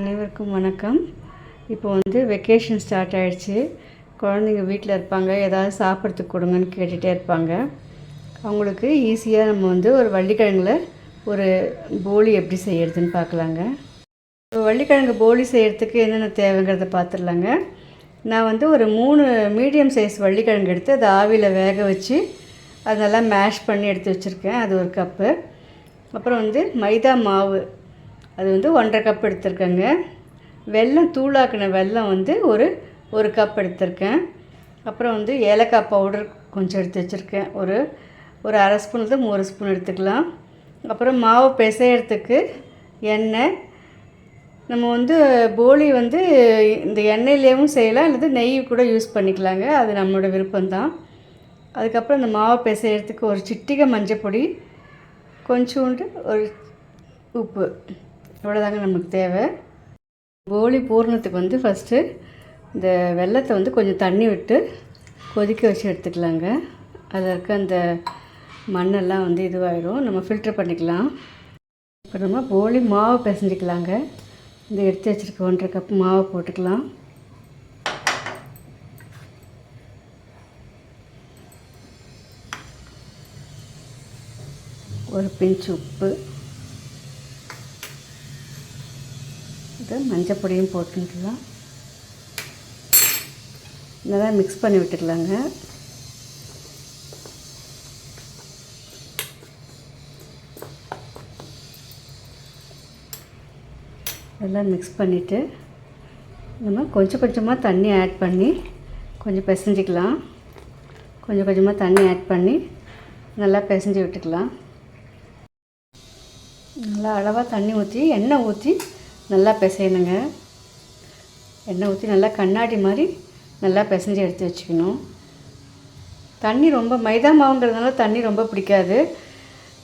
அனைவருக்கும் வணக்கம். இப்போ வந்து வெக்கேஷன் ஸ்டார்ட் ஆயிடுச்சு. குழந்தைங்க வீட்டில் இருப்பாங்க. ஏதாவது சாப்பிட்றதுக்கு கொடுங்கன்னு கேட்டுகிட்டே இருப்பாங்க. அவங்களுக்கு ஈஸியாக நம்ம வந்து ஒரு வள்ளிக்கிழங்குல ஒரு போலி எப்படி செய்யறதுன்னு பார்க்கலாங்க. இப்போ வள்ளிக்கிழங்கு போலி செய்கிறதுக்கு என்னென்ன தேவைங்கிறத பார்த்துடலாங்க. நான் வந்து ஒரு மூணு மீடியம் சைஸ் வள்ளிக்கிழங்கு எடுத்து அதை ஆவியில் வேக வச்சு அதெல்லாம் நல்லா மேஷ் பண்ணி எடுத்து வச்சுருக்கேன். அது ஒரு கப்பு அப்புறம் வந்து மைதா மாவு அது வந்து ஒன்றரை கப் எடுத்திருக்கேங்க. வெல்லம் தூளாக்கின வெல்லம் வந்து ஒரு ஒரு கப் எடுத்திருக்கேன். அப்புறம் வந்து ஏலக்காய் பவுடர் கொஞ்சம் எடுத்து வச்சுருக்கேன். ஒரு ஒரு அரை ஸ்பூன் தான் மூணு ஸ்பூன் எடுத்துக்கலாம். அப்புறம் மாவு பிசையறதுக்கு எண்ணெய். நம்ம வந்து போலி வந்து இந்த எண்ணெயிலேயும் செய்யலாம் அல்லது நெய் கூட யூஸ் பண்ணிக்கலாங்க. அது நம்மளோட விருப்பம்தான். அதுக்கப்புறம் இந்த மாவு பிசையறதுக்கு ஒரு சிட்டிகை மஞ்சள் பொடி கொஞ்சோண்டு ஒரு உப்பு. இவ்வளோதாங்க நமக்கு தேவை. போலி பூரணத்துக்கு வந்து ஃபஸ்ட்டு இந்த வெள்ளத்தை வந்து கொஞ்சம் தண்ணி விட்டு கொதிக்க வச்சு எடுத்துக்கலாங்க. அதில் இருக்க அந்த மண்ணெல்லாம் வந்து இதுவாயிடும் நம்ம ஃபில்டர் பண்ணிக்கலாம். இப்போ நம்ம போலி மாவு பிசைஞ்சிக்கலாங்க. இந்த எடுத்து வச்சுருக்க ஒன்றரை கப் மாவு போட்டுக்கலாம். ஒரு பிஞ்ச் உப்பு. இது மஞ்சள் பொடியும் போட்டுக்கலாம். நல்லா மிக்ஸ் பண்ணி விட்டுக்கலாங்க. எல்லாம் மிக்ஸ் பண்ணிவிட்டு நம்ம கொஞ்சம் கொஞ்சமாக தண்ணி ஆட் பண்ணி கொஞ்சம் பிசைஞ்சிக்கலாம். கொஞ்சம் கொஞ்சமாக தண்ணி ஆட் பண்ணி நல்லா பிசைஞ்சு விட்டுக்கலாம். நல்லா அளவாக தண்ணி ஊற்றி எண்ணெய் ஊற்றி நல்லா பிசையணுங்க. எண்ணெய் ஊற்றி நல்லா கண்ணாடி மாதிரி நல்லா பிசைஞ்சு எடுத்து வச்சுக்கணும். தண்ணி ரொம்ப மைதா மாவுங்கிறதுனால தண்ணி ரொம்ப பிடிக்காது.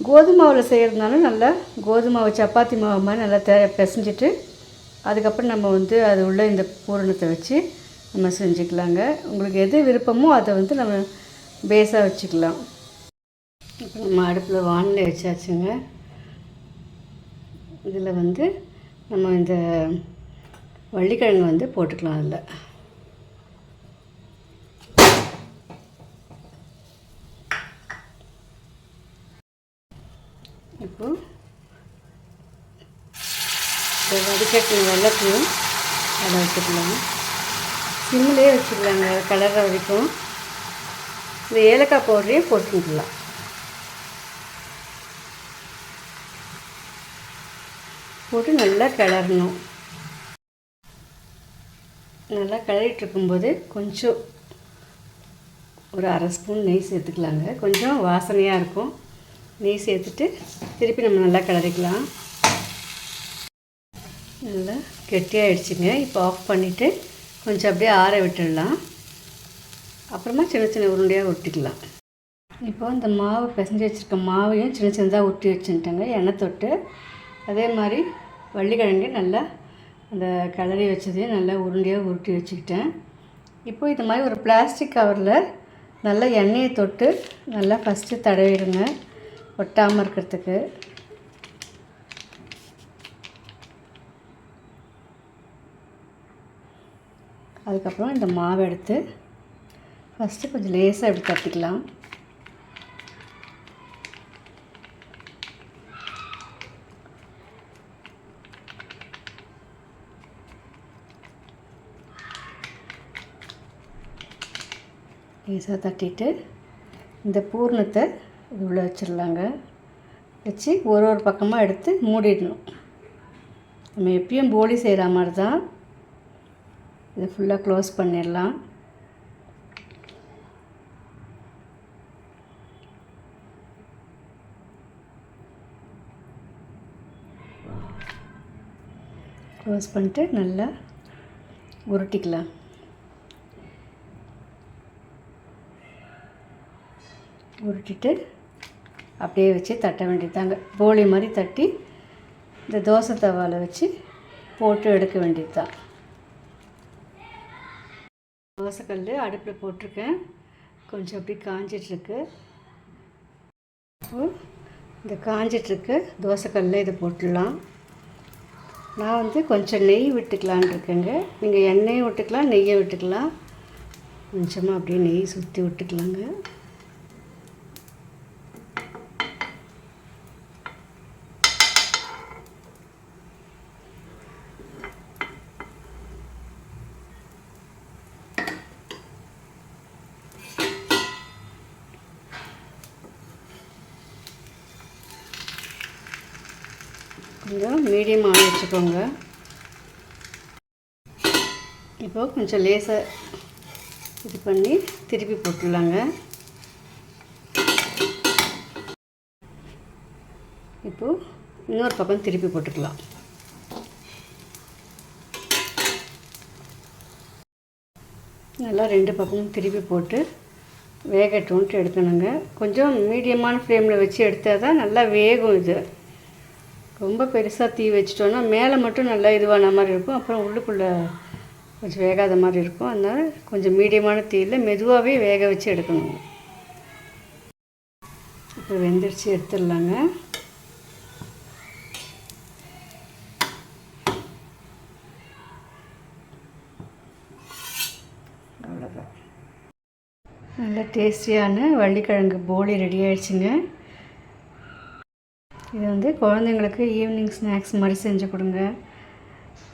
கோதுமை மாவில் செய்கிறதுனால நல்லா கோதுமை மாவு சப்பாத்தி மாவு மாதிரி நல்லா தே பிசைஞ்சிட்டு அதுக்கப்புறம் நம்ம வந்து அது உள்ள இந்த பூரணத்தை வச்சு நம்ம செஞ்சுக்கலாங்க. உங்களுக்கு எது விருப்பமோ அதை வந்து நம்ம பேஸாக வச்சுக்கலாம். இப்போ நம்ம அடுப்பில் வானிலை வச்சாச்சுங்க. இதில் வந்து நம்ம இந்த வள்ளிக்கிழங்கு வந்து போட்டுக்கலாம் அதில். இப்போ இந்த வடிகட்டின வெள்ளத்தையும் அதை வச்சுக்கலாம். சிம்மிலே வச்சுக்கலாங்க கலர வரைக்கும். இந்த ஏலக்காய் பவுடரையும் போட்டுக்கலாம். போட்டு நல்லா கிளறணும். நல்லா கிளறிட்டு இருக்கும்போது கொஞ்சம் ஒரு அரை ஸ்பூன் நெய் சேர்த்துக்கலாங்க. கொஞ்சம் வாசனையாக இருக்கும். நெய் சேர்த்துட்டு திருப்பி நம்ம நல்லா கிளறிக்கலாம். நல்லா கெட்டியாகிடுச்சுங்க இப்போ ஆஃப் பண்ணிவிட்டு கொஞ்சம் அப்படியே ஆற விட்டுடலாம். அப்புறமா சின்ன சின்ன உருண்டையாக ஒட்டிக்கலாம். இப்போ இந்த மாவு பிசைஞ்சு வச்சுருக்க மாவையும் சின்ன சின்னதாக ஒட்டி வச்சுட்டேங்க. எண்ணெய் தொட்டு அதே மாதிரி வள்ளிக்கிழங்கு நல்லா அந்த கிளறி வச்சதையும் நல்லா உருண்டையாக உருட்டி வச்சுக்கிட்டேன். இப்போ இது மாதிரி ஒரு பிளாஸ்டிக் கவரில் நல்லா எண்ணெயை தொட்டு நல்லா ஃபஸ்ட்டு தடவிடுங்க ஒட்டாமல் இருக்கிறதுக்கு. அதுக்கப்புறம் இந்த மாவை எடுத்து ஃபஸ்ட்டு கொஞ்சம் லேசாக இப்படி தட்டிக்கலாம். லேசாக தட்டிட்டு இந்த பூர்ணத்தை இது உள்ளே வச்சிடலாங்க. வச்சு ஒரு ஒரு பக்கமாக எடுத்து மூடிடணும். நம்ம எப்பயும் போலி செய்கிற மாதிரி தான் இதை ஃபுல்லாக க்ளோஸ் பண்ணிடலாம். க்ளோஸ் பண்ணிட்டு நல்லா உருட்டிக்கலாம். உருட்டிட்டு அப்படியே வச்சு தட்ட வேண்டியதாங்க போலி மாதிரி தட்டி இந்த தோசை தவாவில் வச்சு போட்டு எடுக்க வேண்டியது தான் தோசைக்கல் அடுப்பில் போட்டிருக்கேன். கொஞ்சம் அப்படி காஞ்சிட்ருக்கு இந்த காஞ்சிட்ருக்கு தோசைக்கல்ல இதை போட்டுடலாம். நான் வந்து கொஞ்சம் நெய் விட்டுக்கலான் இருக்கேங்க. நீங்கள் எண்ணெயும் விட்டுக்கலாம் நெய்யை விட்டுக்கலாம். கொஞ்சமாக அப்படியே நெய் சுற்றி விட்டுக்கலாங்க. கொஞ்சம் ஆன் வச்சுக்கோங்க. இப்போ கொஞ்சம் லேசாக இது பண்ணி திருப்பி போட்டுடலாங்க. இப்போது இன்னொரு பக்கம் திருப்பி போட்டுக்கலாம். நல்லா ரெண்டு பக்கமும் திருப்பி போட்டு வேகட்டும்ன்ட்டு எடுக்கணுங்க. கொஞ்சம் மீடியமான ஃப்ளேமில் வச்சு எடுத்தால் தான் நல்லா வேகும் இது. ரொம்ப பெருசாக தீ வச்சிட்டோன்னா மேலே மட்டும் நல்லா இதுவான மாதிரி இருக்கும். அப்புறம் உள்ளுக்குள்ளே கொஞ்சம் வேகாத மாதிரி இருக்கும். அதனால் கொஞ்சம் மீடியமான தீயில் மெதுவாகவே வேக வச்சு எடுக்கணும். இப்போ வெந்துருச்சு எடுத்துடலாங்க. அவ்வளோதான் நல்ல டேஸ்டியான வள்ளிக்கிழங்கு போலி ரெடி ஆயிடுச்சுங்க. இது வந்து குழந்தைங்களுக்கு ஈவினிங் ஸ்நாக்ஸ் மாதிரி செஞ்சு கொடுங்க.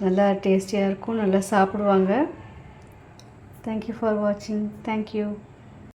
நல்லா டேஸ்டியாக இருக்கும் நல்லா சாப்பிடுவாங்க. தேங்க்யூ ஃபார் வாட்சிங் தேங்க்யூ